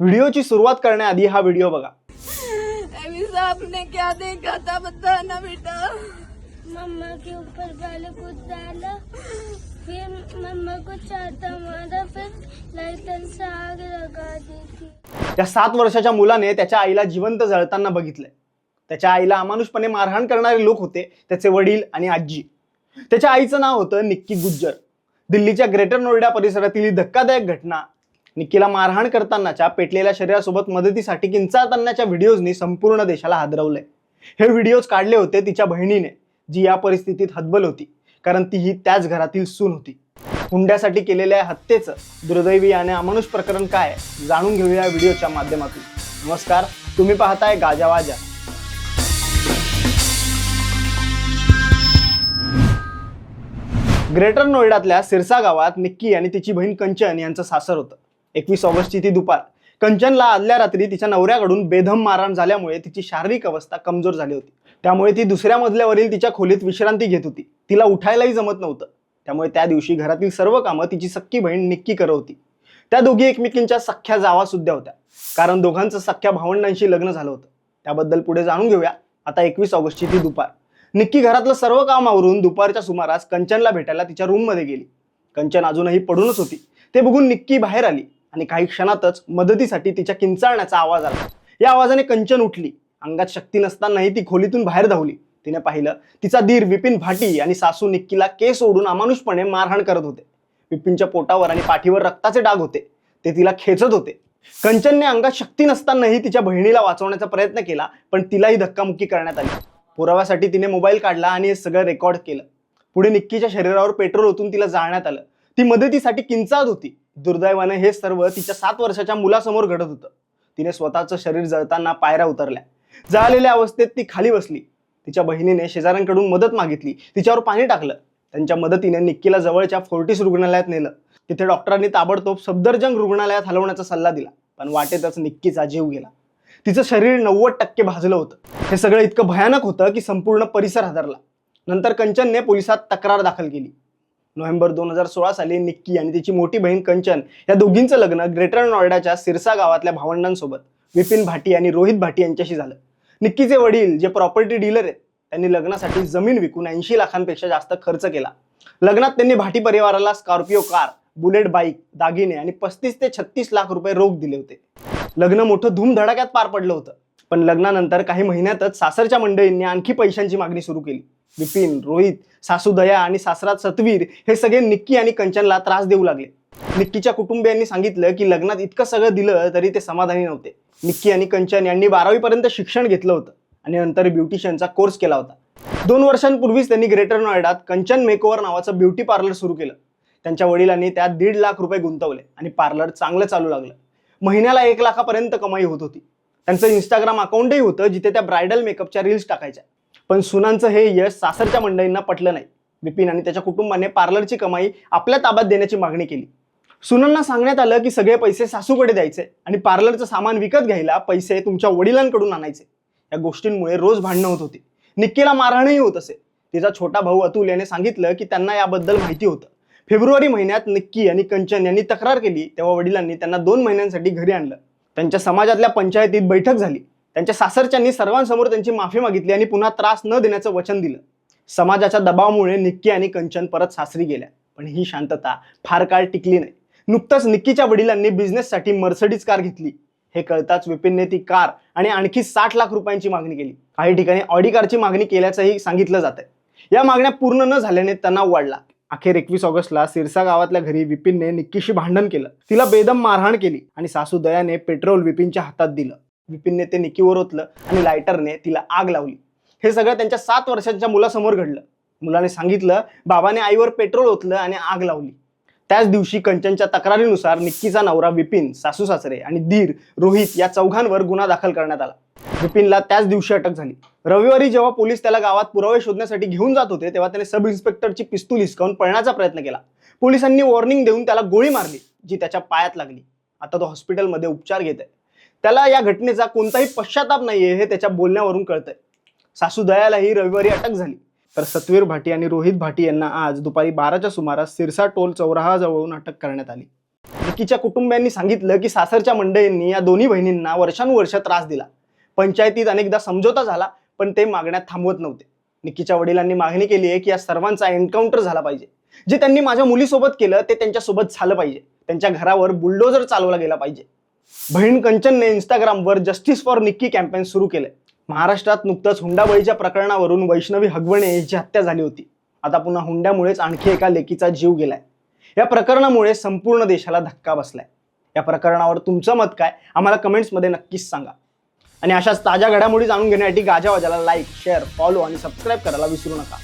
व्हिडिओची सुरुवात करण्याआधी हा व्हिडिओ बघा. अभी साहब ने क्या देखा था बताना बेटा? मम्मा के ऊपर पहले कुछ डाला फिर मम्मा को चाहता मारा फिर लाइटर से आग लगा दी थी। त्या सात वर्षाच्या मुलाने त्याच्या आईला जिवंत जळताना बघितलंय. त्याच्या आईला अमानुषपणे मारहाण करणारे लोक होते त्याचे वडील आणि आजी. त्याच्या आईचं नाव होतं निक्की गुज्जर. दिल्लीच्या ग्रेटर नोएडा परिसरातील ही धक्कादायक घटना निक्कीला मारहाण करतानाच्या पेटलेल्या शरीरासोबत मदतीसाठी किंचाळतानाच्या व्हिडिओजनी संपूर्ण देशाला हादरवलंय. हे व्हिडिओज काढले होते तिच्या बहिणीने जी या परिस्थितीत हतबल होती कारण तीही त्याच घरातील सून होती. हुंड्यासाठी केलेल्या हत्येचं दुर्दैवी आणि अमानुष प्रकरण काय जाणून घेऊया या व्हिडिओच्या माध्यमातून. नमस्कार तुम्ही पाहताय गाजावाजा ग्रेटर नोएडातल्या सिरसा गावात निक्की आणि तिची बहीण कंचन यांचं सासर होतं. एकवीस ऑगस्टची ती दुपार. कंचनला आदल्या रात्री तिच्या नवऱ्याकडून बेधम मारहाण झाल्यामुळे तिची शारीरिक अवस्था कमजोर झाली होती. त्यामुळे ती दुसऱ्या मजल्यावरील तिच्या खोलीत विश्रांती घेत होती. तिला उठायलाही जमत नव्हतं. त्यामुळे त्या दिवशी घरातील सर्व कामं तिची सख्खी बहीण निक्की करत होती. त्या दोघी एकमेकींच्या सख्ख्या जावा सुद्धा होत्या. कारण दोघांचं सख्ख्या भावंडांशी लग्न झालं होतं. त्याबद्दल पुढे जाणून घेऊया. आता एकवीस ऑगस्टची ती दुपार. निक्की घरातलं सर्व काम आवरून दुपारच्या सुमारास कंचनला भेटायला तिच्या रूममध्ये गेली. कंचन अजूनही पडूनच होती. ते बघून निक्की बाहेर आली. आणि काही क्षणातच मदतीसाठी तिच्या किंचाळण्याचा आवाज आला. या आवाजाने कंचन उठली. अंगात शक्ती नसतानाही ती खोलीतून बाहेर धावली. तिने पाहिलं तिचा दीर विपिन भाटी आणि सासू निक्कीला केस ओढून अमानुषपणे मारहाण करत होते. विपिनच्या पोटावर आणि पाठीवर रक्ताचे डाग होते. ते तिला खेचत होते. कंचनने अंगात शक्ती नसतानाही तिच्या बहिणीला वाचवण्याचा प्रयत्न केला पण तिलाही धक्कामुक्की करण्यात आली. पुराव्यासाठी तिने मोबाईल काढला आणि हे सगळं रेकॉर्ड केलं. पुढे निक्कीच्या शरीरावर पेट्रोल ओतून तिला जाळण्यात आलं. ती मदतीसाठी किंचाळत होती. दुर्दैवाने हे सर्व तिच्या सात वर्षाच्या मुलासमोर घडत होतं. तिने स्वतःचं शरीर जळताना पायऱ्या उतरल्या. जळालेल्या अवस्थेत ती खाली बसली. तिच्या बहिणीने शेजाऱ्यांकडून मदत मागितली. तिच्यावर पाणी टाकलं. त्यांच्या मदतीने निक्कीला जवळच्या फोर्टिस रुग्णालयात नेलं. तिथे डॉक्टरांनी ताबडतोब सफदरजंग रुग्णालयात हलवण्याचा सल्ला दिला. पण वाटेतच निक्कीचा जीव गेला. तिचं शरीर नव्वद टक्के भाजलं होतं. हे सगळं इतकं भयानक होतं की संपूर्ण परिसर हादरला. नंतर कंचनने पोलिसात तक्रार दाखल केली. नोव्हेंबर दोन हजार सोळा साली निक्की आणि तिची मोठी बहीण कंचन या दोघींचं लग्न ग्रेटर नोएडाच्या सिरसा गावातल्या भावंडांसोबत विपिन भाटी आणि रोहित भाटी यांच्याशी झालं. निक्कीचे वडील जे प्रॉपर्टी डीलर आहेत त्यांनी लग्नासाठी जमीन विकून ऐंशी लाखांपेक्षा जास्त खर्च केला. लग्नात त्यांनी भाटी परिवाराला स्कॉर्पिओ कार बुलेट बाईक दागिने आणि पस्तीस ते छत्तीस लाख रुपये रोख दिले होते. लग्न मोठं धूमधडाक्यात पार पडलं होतं. पण लग्नानंतर काही महिन्यातच सासरच्या मंडळींनी आणखी पैशांची मागणी सुरू केली. विपिन रोहित सासू दया आणि सासरात सतवीर हे सगळे निक्की आणि कंचनला त्रास देऊ लागले. निक्कीच्या कुटुंबियांनी सांगितलं की लग्नात इतकं सगळं दिलं तरी ते समाधानी नव्हते. निक्की आणि कंचन यांनी बारावी पर्यंत शिक्षण घेतलं होतं आणि नंतर ब्युटिशियनचा कोर्स केला होता. दोन वर्षांपूर्वीच त्यांनी ग्रेटर नोएडात कंचन मेकओव्हर नावाचं ब्युटी पार्लर सुरू केलं. त्यांच्या वडिलांनी त्यात दीड लाख रुपये गुंतवले आणि पार्लर चांगलं चालू लागलं. महिन्याला एक लाखापर्यंत कमाई होत होती. त्यांचं इंस्टाग्राम अकाउंटही होतं जिथे त्या ब्रायडल मेकअपच्या रील्स टाकायच्या. पण सुनांचं हे यश सासरच्या मंडळींना पटलं नाही. विपिन आणि त्याच्या कुटुंबाने पार्लरची कमाई आपल्या ताब्यात देण्याची मागणी केली. सुनांना सांगण्यात आलं की सगळे पैसे सासूकडे द्यायचे आणि पार्लरचं सामान विकत घ्यायला पैसे तुमच्या वडिलांकडून आणायचे. या गोष्टींमुळे रोज भांडणं होत होती. निक्कीला मारहाणही होत असे. तिचा छोटा भाऊ अतुल याने सांगितलं की त्यांना याबद्दल माहिती होतं. फेब्रुवारी महिन्यात निक्की आणि कंचन यांनी तक्रार केली तेव्हा वडिलांनी त्यांना दोन महिन्यांसाठी घरी आणलं. त्यांच्या समाजातल्या पंचायतीत बैठक झाली. त्यांच्या सासरच्यांनी सर्वांसमोर त्यांची माफी मागितली आणि पुन्हा त्रास न देण्याचं वचन दिलं. समाजाच्या दबावामुळे निक्की आणि कंचन परत सासरी गेल्या. पण ही शांतता फार काळ टिकली नाही. नुकतंच निक्कीच्या वडिलांनी बिझनेससाठी मर्सडीज कार घेतली. हे कळताच विपिनने ती कार आणि आणखी साठ लाख रुपयांची मागणी केली. काही ठिकाणी ऑडी कारची मागणी केल्याचंही सांगितलं जात आहे या मागण्या पूर्ण न झाल्याने तणाव वाढला. अखेर एकवीस ऑगस्टला सिरसा गावातल्या घरी विपिनने निक्कीशी भांडण केलं. तिला बेदम मारहाण केली आणि सासू दयाने पेट्रोल विपिनच्या हातात दिलं. विपिनने ते निक्कीवर ओतलं आणि लायटरने तिला आग लावली. हे सगळं त्यांच्या सात वर्षांच्या मुलासमोर घडलं. मुलाने सांगितलं बाबाने आईवर पेट्रोल ओतलं आणि आग लावली. त्याच दिवशी कंचनच्या तक्रारीनुसार निक्कीचा नवरा विपिन सासू सासरे आणि धीर रोहित या चौघांवर गुन्हा दाखल करण्यात आला. विपिनला त्याच दिवशी अटक झाली. रविवारी जेव्हा पोलीस त्याला गावात पुरावे शोधण्यासाठी घेऊन जात होते तेव्हा त्याने सब इन्स्पेक्टरची पिस्तूल हिसकावून पळण्याचा प्रयत्न केला. पोलिसांनी वॉर्निंग देऊन त्याला गोळी मारली जी त्याच्या पायात लागली. आता तो हॉस्पिटलमध्ये उपचार घेत आहे. त्याला या घटनेचा कोणताही पश्चाताप नाहीये हे त्याच्या बोलण्यावरून कळतंय. सासू दयालाही रविवारी अटक झाली. तर सतवीर भाटी आणि रोहित भाटी यांना आज दुपारी बाराच्या सुमारास सिरसा टोल चौराहा जवळून अटक करण्यात आली. निक्कीच्या कुटुंबियांनी सांगितलं की सासरच्या मंडळींनी या दोन्ही बहिणींना वर्षानुवर्ष त्रास दिला. पंचायतीत अनेकदा समझोता झाला पण ते मागण्यात थांबवत नव्हते. निक्कीच्या वडिलांनी मागणी केली आहे की या सर्वांचा एन्काउंटर झाला पाहिजे. जे त्यांनी माझ्या मुलीसोबत केलं ते त्यांच्यासोबत झालं पाहिजे. त्यांच्या घरावर बुलडोजर चालवला गेला पाहिजे. बहीण कंचनने इंस्टाग्रामवर जस्टिस फॉर निक्की कॅम्पेन सुरू केले. महाराष्ट्रात नुकतंच हुंडाबळीच्या प्रकरणावरून वैष्णवी हगवणे यांची हत्या झाली होती. आता पुन्हा हुंड्यामुळेच आणखी एका लेकीचा जीव गेलाय. या प्रकरणामुळे संपूर्ण देशाला धक्का बसलाय. या प्रकरणावर तुमचं मत काय? आम्हाला कमेंट्समध्ये नक्कीच सांगा. आणि अशाच ताज्या घडामोडी जाणून घेण्यासाठी गाजावाजाला लाईक शेअर फॉलो आणि सबस्क्राईब करायला विसरू नका.